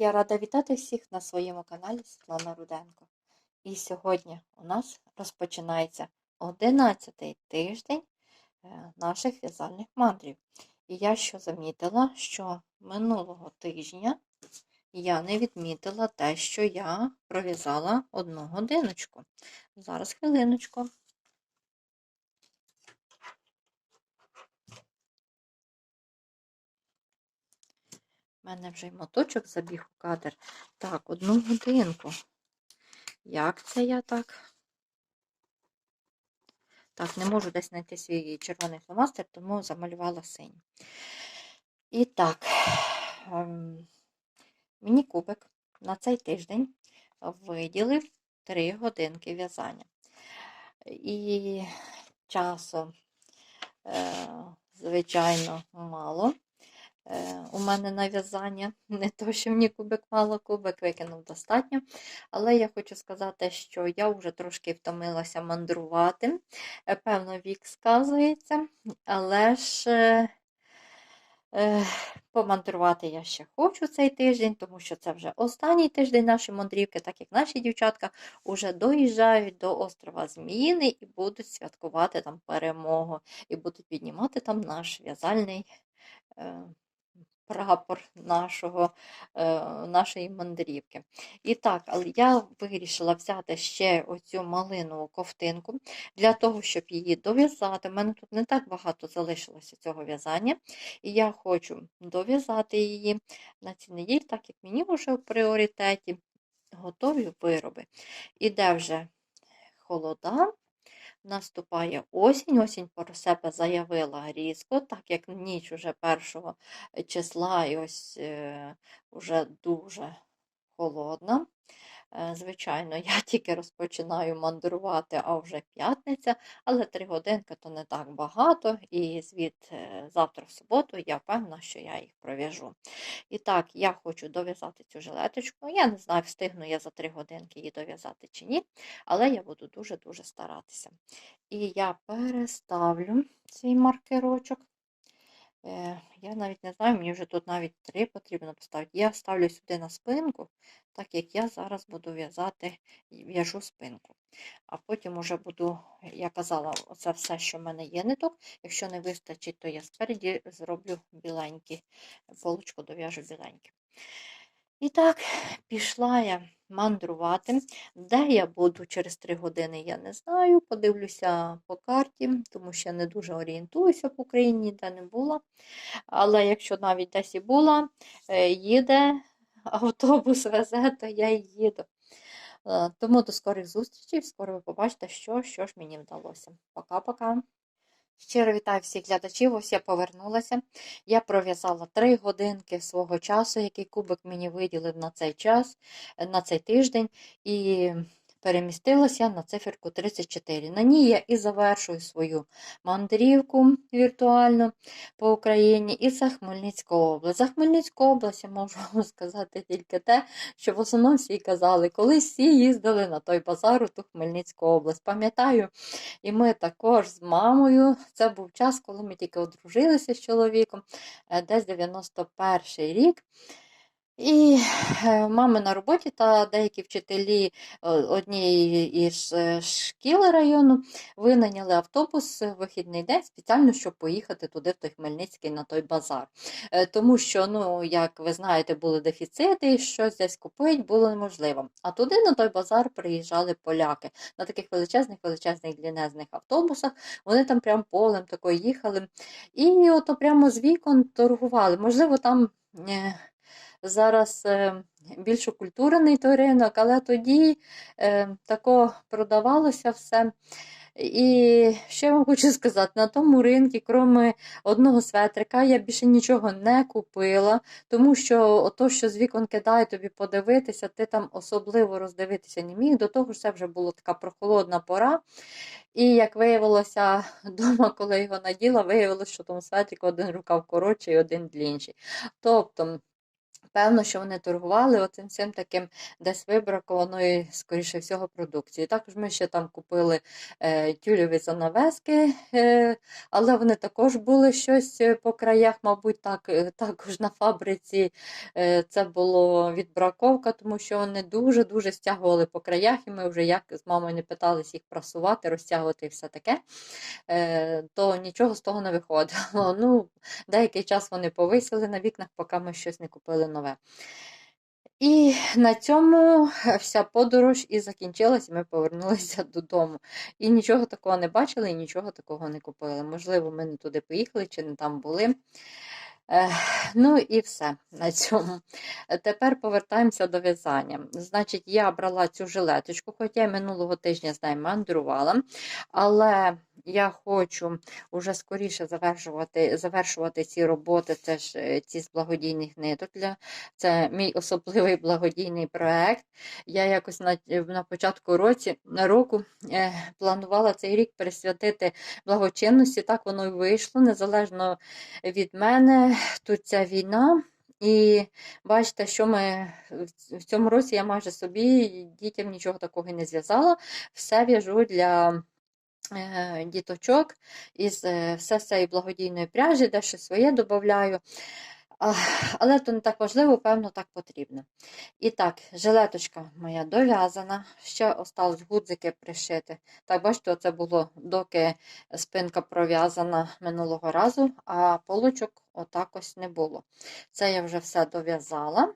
Я рада вітати всіх на своєму каналі Світлана Руденко. І сьогодні у нас розпочинається 11-й тиждень е, наших в'язальних мандрів. І я що замітила, що минулого тижня я не відмітила те, що я пров'язала одну годиночку. Зараз хвилиночку. У мене вже й моточок забіг у кадр. Так, одну годинку. Як це я так? Так, не можу десь знайти свій червоний фломастер, тому замалювала синій. І так, ем, мені кубик на цей тиждень виділив 3 годинки в'язання. І часу, е, звичайно, мало. Е, у мене на в'язання. Не то, що мені кубик мало, кубик викинув достатньо. Але я хочу сказати, що я вже трошки втомилася мандрувати. Е, Певно, вік сказується, але ж е, помандрувати я ще хочу цей тиждень, тому що це вже останній тиждень нашої мандрівки, так як наші дівчатка вже доїжджають до острова Зміїни і будуть святкувати там перемогу, і будуть піднімати там наш в'язальний. Прапор нашого, е, нашої мандрівки. І так, але я вирішила взяти ще оцю малинову ковтинку для того, щоб її дов'язати. У мене тут не так багато залишилося цього в'язання, і я хочу дов'язати її на цій неділі, так як мені вже в пріоритеті готові вироби. Іде вже холода, Наступає осінь. Осінь про себе заявила різко, так як ніч уже 1 числа і ось е, вже дуже холодна. Е, Звичайно, я тільки розпочинаю мандрувати, а вже п'ятниця, але три годинки то не так багато, і звід е, завтра в суботу я впевнена, що я їх пров'яжу. І так, я хочу дов'язати цю жилеточку. Я не знаю, встигну я за три годинки її дов'язати чи ні, але я буду дуже-дуже старатися. І я переставлю цей маркерочок. Е, Я навіть не знаю, мені вже тут навіть три потрібно поставити. Я ставлю сюди на спинку, так як я зараз буду в'язати, в'яжу спинку. А потім уже буду, я казала, оце все, що в мене є ниток. Якщо не вистачить, то я спереді зроблю біленькі, полочку дов'яжу біленькі. І так, пішла я мандрувати. Де я буду через три години, я не знаю. Подивлюся по карті, тому що я не дуже орієнтуюся по Україні, де не була. Але якщо навіть десь і була, е, їде автобус везе, то я й їду. Е, Тому до скорих зустрічей, скоро ви побачите, що, що ж мені вдалося. Пока-пока. Щиро вітаю всіх глядачів, ось я повернулася. Я пров'язала 3 годинки свого часу, який кубик мені виділив на цей час, на цей тиждень, і перемістилася на циферку 34. На ній я і завершую свою мандрівку віртуальну по Україні і за Хмельницьку область. За Хмельницьку область я можу вам сказати тільки те, що в основному всі казали, колись всі їздили на той базар у ту Хмельницьку область. Пам'ятаю, і ми також з мамою. Це був час, коли ми тільки одружилися з чоловіком, е, десь 91 рік. І е, мами на роботі та деякі вчителі е, однієї із е, шкіл району винайняли автобус в вихідний день спеціально, щоб поїхати туди, в той Хмельницький, на той базар. Тому що, ну, як ви знаєте, були дефіцити, щось десь купити було неможливо. А туди на той базар приїжджали поляки на таких величезних, величезних длінезних автобусах. Вони там прям полем тако їхали. І ото прямо з вікон торгували. Можливо, там. Зараз е, більш окультурений той ринок, але тоді е, тако продавалося все. І що я вам хочу сказати, на тому ринку, крім одного светрика, я більше нічого не купила, тому що ото, що з вікон кидає тобі подивитися, ти там особливо роздивитися не міг. До того ж, це вже була така прохолодна пора. І як виявилося вдома, коли його наділа, виявилося, що тому светрику один рукав коротший, один длінший. Тобто Певно, що вони торгували оцим всім таким десь вибракованою, скоріше всього, продукцією. Також ми ще там купили е, тюльові занавески, е, але вони також були щось е, по краях, мабуть, так, е, також на фабриці е, це було відбраковка, тому що вони дуже-дуже стягували по краях, і ми вже як з мамою не питались їх прасувати, розтягувати і все таке, е, то нічого з того не виходило. Ну, деякий час вони повисіли на вікнах, поки ми щось не купили нове. І на цьому вся подорож і закінчилась, і ми повернулися додому. І нічого такого не бачили, і нічого такого не купили. Можливо, ми не туди поїхали чи не там були. Ну і все на цьому. Тепер повертаємося до в'язання. Значить, я брала цю жилеточку, хоча й минулого тижня з нею мандрувала, але я хочу вже скоріше завершувати завершувати ці роботи. Це ж е, ці з благодійних ниток. Для... Це мій особливий благодійний проект. Я якось на на початку році, року е, планувала цей рік присвятити благочинності. Так воно й вийшло, незалежно від мене. Тут ця війна. І бачите, що ми в цьому році я майже собі дітям нічого такого не зв'язала. Все в'яжу для Е, діточок із е, все з цієї благодійної пряжі, дещо своє додаю. Але то не так важливо, певно, так потрібно. І так, жилеточка моя дов'язана, ще осталось гудзики пришити. Так, бачите, це було, доки спинка пров'язана минулого разу, а полочок отак ось не було. Це я вже все дов'язала,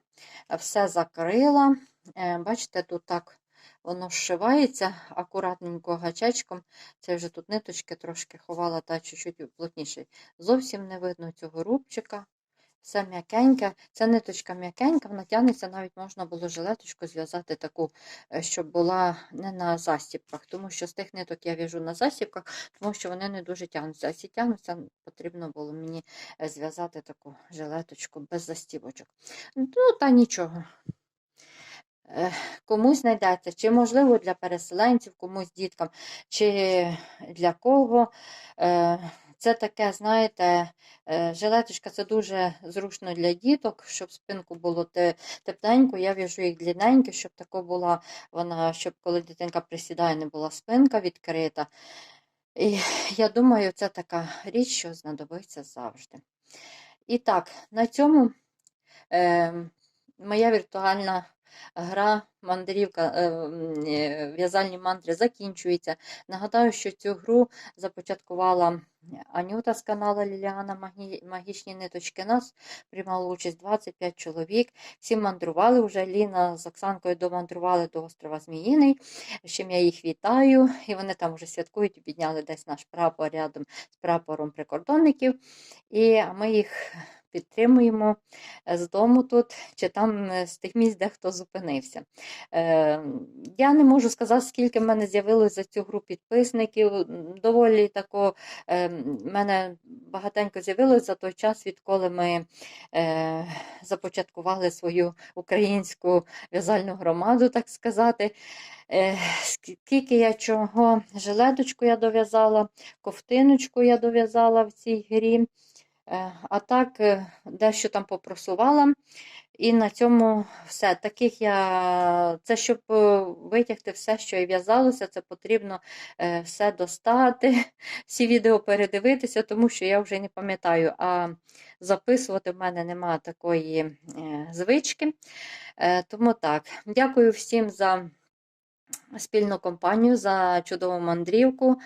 все закрила. Е, бачите, тут так воно зшивається акуратненько гачечком. Це вже тут ниточки трошки ховала та чуть-чуть плотніше. Зовсім не видно цього рубчика. Все м'якеньке. Ця ниточка м'якенька, вона тягнеться, навіть можна було жилеточку зв'язати таку, е, щоб була не на застіпках, тому що з тих ниток я в'яжу на застіпках, тому що вони не дуже тягнуться. А ці тягнуться, потрібно було мені е, зв'язати таку жилеточку без застібочок. Ну, та нічого комусь знайдеться, чи, можливо, для переселенців, комусь діткам, чи для кого. Е, це таке, знаєте, е, жилеточка це дуже зручно для діток, щоб спинку було тепленько. Я в'яжу їх длинненькі, щоб тако була вона, щоб коли дитинка присідає, не була спинка відкрита. І я думаю, це така річ, що знадобиться завжди. І так, на цьому е, моя віртуальна гра мандрівка, е, е, в'язальні мантри закінчується. Нагадаю, що цю гру започаткувала Анюта з каналу Ліліана Магічні ниточки. Нас приймало участь 25 чоловік. Всі мандрували вже. Ліна з Оксанкою домандрували до острова Зміїний. з чим я їх вітаю. І вони там вже святкують, підняли десь наш прапор рядом з прапором прикордонників. І ми їх підтримуємо е, з дому тут, чи там е, з тих місць, де хто зупинився. Е, я не можу сказати, скільки в мене з'явилось за цю гру підписників. Доволі тако в мене багатенько з'явилось за той час, відколи ми започаткували свою українську в'язальну громаду, так сказати. Скільки я чого, жилеточку я дов'язала, ковтиночку я дов'язала в цій грі. Е, а так, е, дещо там попросувала. І на цьому все. Таких я, Це щоб е, витягти все, що і в'язалося, це потрібно все достати, всі відео передивитися, тому що я вже не пам'ятаю, а записувати в мене немає такої звички. Тому так, дякую всім за спільну компанію, за чудову мандрівку.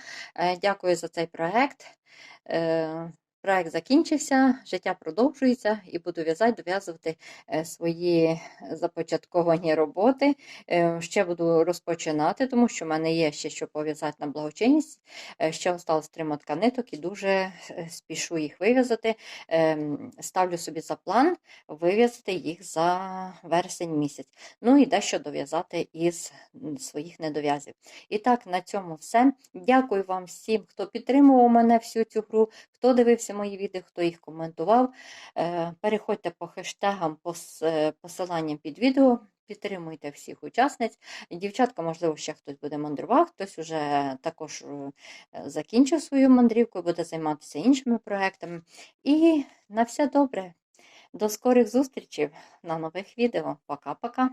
Дякую за цей проект. Проект закінчився, життя продовжується і буду в'язати, дов'язувати е, свої започатковані роботи. Е, ще буду розпочинати, тому що в мене є ще що пов'язати на благочинність. Е, ще осталось три ниток і дуже спішу їх вив'язати. Ставлю собі за план вив'язати їх за вересень місяць. Ну і дещо дов'язати із своїх недов'язів. І так, на цьому все. Дякую вам всім, хто підтримував мене всю цю гру, хто дивився мої відео, хто їх коментував. Е, переходьте по хештегам, по е, посиланням під відео. Підтримуйте всіх учасниць. Дівчатка, можливо, ще хтось буде мандрувати, хтось вже також е, закінчив свою мандрівку, буде займатися іншими проектами. І на все добре. До скорих зустрічей на нових відео. Пока-пока!